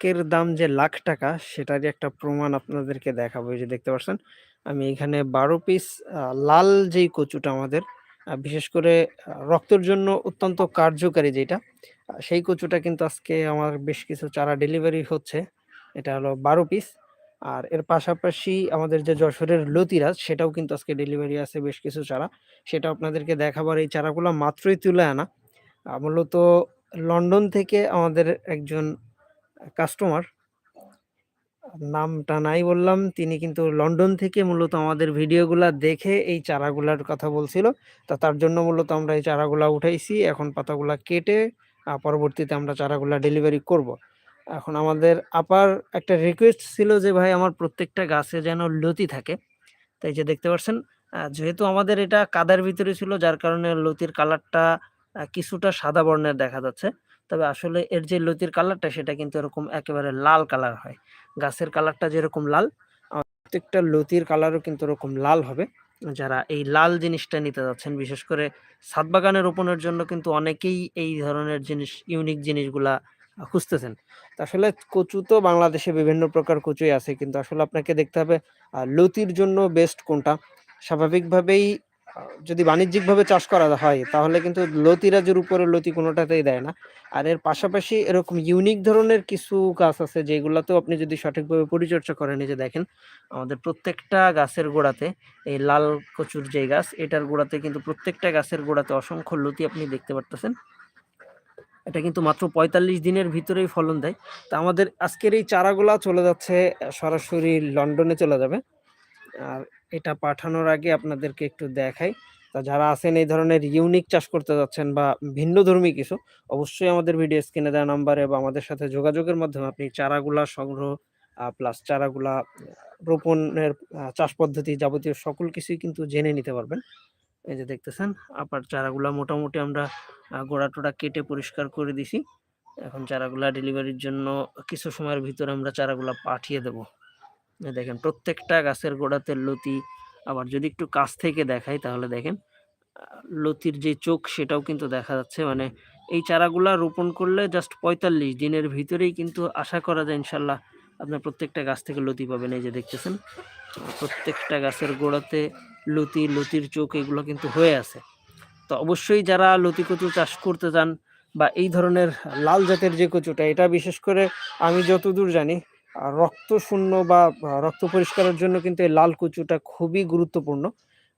লাখের দাম যে লাখ টাকা সেটারই একটা প্রমাণ আপনাদেরকে দেখাবো। যে দেখতে পাচ্ছেন আমি এখানে ১২ পিস লাল যেই কচুটা আমাদের বিশেষ করে রক্তের জন্য অত্যন্ত কার্যকারী যেটা, সেই কচুটা কিন্তু আজকে আমার বেশ কিছু চারা ডেলিভারি হচ্ছে। এটা হলো ১২ পিস। আর এর পাশাপাশি আমাদের যে যশোরের লতিরাজ সেটাও কিন্তু আজকে ডেলিভারি আছে বেশ কিছু চারা। সেটা আপনাদেরকে দেখাবার এই চারাগুলো মাত্রই তুলে আনা। মূলত লন্ডন থেকে আমাদের একজন কাস্টমার নামটা নাই বললাম। তিনি কিন্তু লন্ডন থেকে মূলত আমাদের ভিডিওগুলা দেখে এই চারাগুলার কথা বলছিল। তা তার জন্য মূলত আমরা এই চারাগুলা উঠাইছি। এখন পাতাগুলা কেটে পরবর্তীতে আমরা চারাগুলা ডেলিভারি করব। এখন আমাদের আপার একটা রিকোয়েস্ট ছিল যে, ভাই, আমার প্রত্যেকটা গাছে যেন লতি থাকে। তাই যে দেখতে পাচ্ছেন যেহেতু আমাদের এটা কাদার ভিতরে ছিল, যার কারণে লতির কালারটা কিছুটা সাদা বর্ণের দেখা যাচ্ছে। তবে আসলে এর যে লতির কালারটা সেটা কিন্তু এরকম একেবারে লাল কালার হয়। গাছের কালারটা যেরকম লাল, প্রত্যেকটা লতির কালারও কিন্তু ওরকম লাল হবে। যারা এই লাল জিনিসটা নিতে যাচ্ছেন বিশেষ করে ছাদ বাগানে রোপণের জন্য কিন্তু অনেকেই এই ধরনের জিনিস ইউনিক জিনিসগুলা খুঁজতেছেন। আসলে কচু তো বাংলাদেশে বিভিন্ন প্রকার কচুই আছে। কিন্তু আসলে আপনাকে দেখতে হবে লতির জন্য বেস্ট কোনটা। স্বাভাবিকভাবেই যদি বাণিজ্যিকভাবে চাষ করা হয়, তাহলে কিন্তু লতিরাজের উপরে লতি কোনোটাতেই দেয় না। আর এর পাশাপাশি এরকম ইউনিক ধরনের কিছু গাছ আছে, যেগুলাতেও আপনি যদি সঠিকভাবে পরিচর্যা করেন যে দেখেন, আমাদের প্রত্যেকটা গাছের গোড়াতে, এই লাল কচুর যেই গাছ, এটার গোড়াতে কিন্তু প্রত্যেকটা গাছের গোড়াতে অসংখ্য লতি আপনি দেখতে পারতেছেন। এটা কিন্তু মাত্র ৪৫ দিনের ভিতরেই ফলন দেয়। তা আমাদের আজকের এই চারাগুলা চলে যাচ্ছে, সরাসরি লন্ডনে চলে যাবে। আর এটা পাঠানোর আগে আপনাদেরকে একটু দেখাই। তা যারা আছেন এই ধরনের ইউনিক চাষ করতে যাচ্ছেন বা ভিন্নধর্মী কিছু, অবশ্যই আমাদের ভিডিও স্ক্রিনে দেওয়া নাম্বারে বা আমাদের সাথে যোগাযোগের মাধ্যমে আপনি চারাগুলা সংগ্রহ প্লাস চারাগুলা রোপণের চাষ পদ্ধতি যাবতীয় সকল কিছুই কিন্তু জেনে নিতে পারবেন। এই যে দেখতেছেন আপার চারাগুলা মোটামুটি আমরা গোড়া-টোড়া কেটে পরিষ্কার করে দিছি। এখন চারাগুলা ডেলিভারির জন্য কিছু সময়ের ভিতরে আমরা চারাগুলা পাঠিয়ে দেব। দেখেন প্রত্যেকটা গাছের গোড়াতে লতি। আবার যদি একটু কাছ থেকে দেখাই তাহলে দেখেন লতির যে চোখ সেটাও কিন্তু দেখা যাচ্ছে। মানে এই চারাগুলা রোপণ করলে জাস্ট ৪৫ দিনের ভিতরেই কিন্তু আশা করা যায় ইনশাল্লাহ আপনার প্রত্যেকটা গাছ থেকে লতি পাবেন। এই যে দেখতেছেন প্রত্যেকটা গাছের গোড়াতে লতি, লতির চোখ এগুলো কিন্তু হয়ে আছে। তো অবশ্যই যারা লতি কচু চাষ করতে চান বা এই ধরনের লাল জাতের যে কচুটা এটা বিশেষ করে আমি যতদূর জানি রক্ত শূন্য বা রক্ত পরিষ্কারের জন্য কিন্তু এই লাল কচুটা খুবই গুরুত্বপূর্ণ।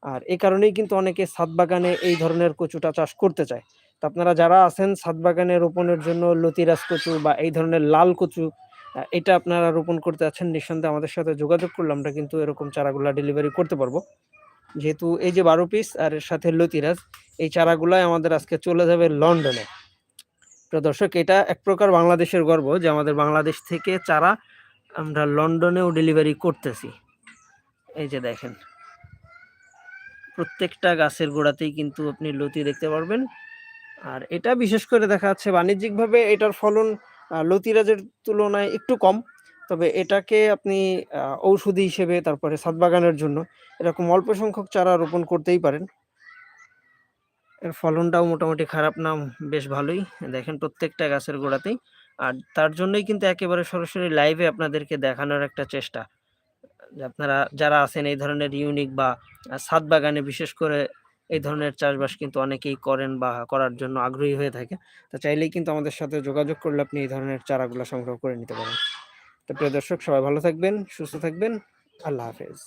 আর এ কারণেই কিন্তু অনেকে ছাদ বাগানে এই ধরনের কচুটা চাষ করতে চায়। তো আপনারা যারা আছেন ছাদ বাগানে রোপণের জন্য লতিরাজ কচু বা এই ধরনের লাল কচু এটা আপনারা রোপণ করতে আছেন, নিঃসন্দেহে আমাদের সাথে যোগাযোগ করলে আমরা কিন্তু এরকম চারাগুলা ডেলিভারি করতে পারব। যেহেতু এই যে ১২ পিস আর এর সাথে লতিরাজ, এই চারাগুলাই আমাদের আজকে চলে যাবে লন্ডনে। প্রিয় দর্শক, এটা এক প্রকার বাংলাদেশের গর্ব যে আমাদের বাংলাদেশ থেকে চারা আমরা লন্ডনেও ডেলিভারি করতেছি। এই যে দেখেন। প্রত্যেকটা গাছের গোড়াতেই কিন্তু আপনি লতি দেখতে পারবেন। আর এটা বিশেষ করে দেখা যাচ্ছে বাণিজ্যিকভাবে এটার ফলন লতিরাজের তুলনায় একটু কম। তবে এটাকে আপনি ঔষধি হিসেবে তারপরে ছাদ বাগানের জন্য এরকম অল্প সংখ্যক চারা রোপণ করতেই পারেন। এর ফলনটাও মোটামুটি খারাপ না বেশ ভালোই। দেখেন প্রত্যেকটা গাছের গোড়াতেই। আর তার জন্যই কিন্তু একেবারে সরাসরি লাইভে আপনাদেরকে দেখানোর একটা চেষ্টা। আপনারা যারা আছেন এই ধরনের ইউনিক বা ছাদ বাগানে বিশেষ করে এই ধরনের চাষবাস কিন্তু অনেকেই করেন বা করার জন্য আগ্রহী হয়ে থাকে। তো চাইলেই কিন্তু আমাদের সাথে যোগাযোগ করলে আপনি এই ধরনের চারাগুলো সংগ্রহ করে নিতে পারেন। তো প্রিয় দর্শক সবাই ভালো থাকবেন, সুস্থ থাকবেন। আল্লাহ হাফেজ।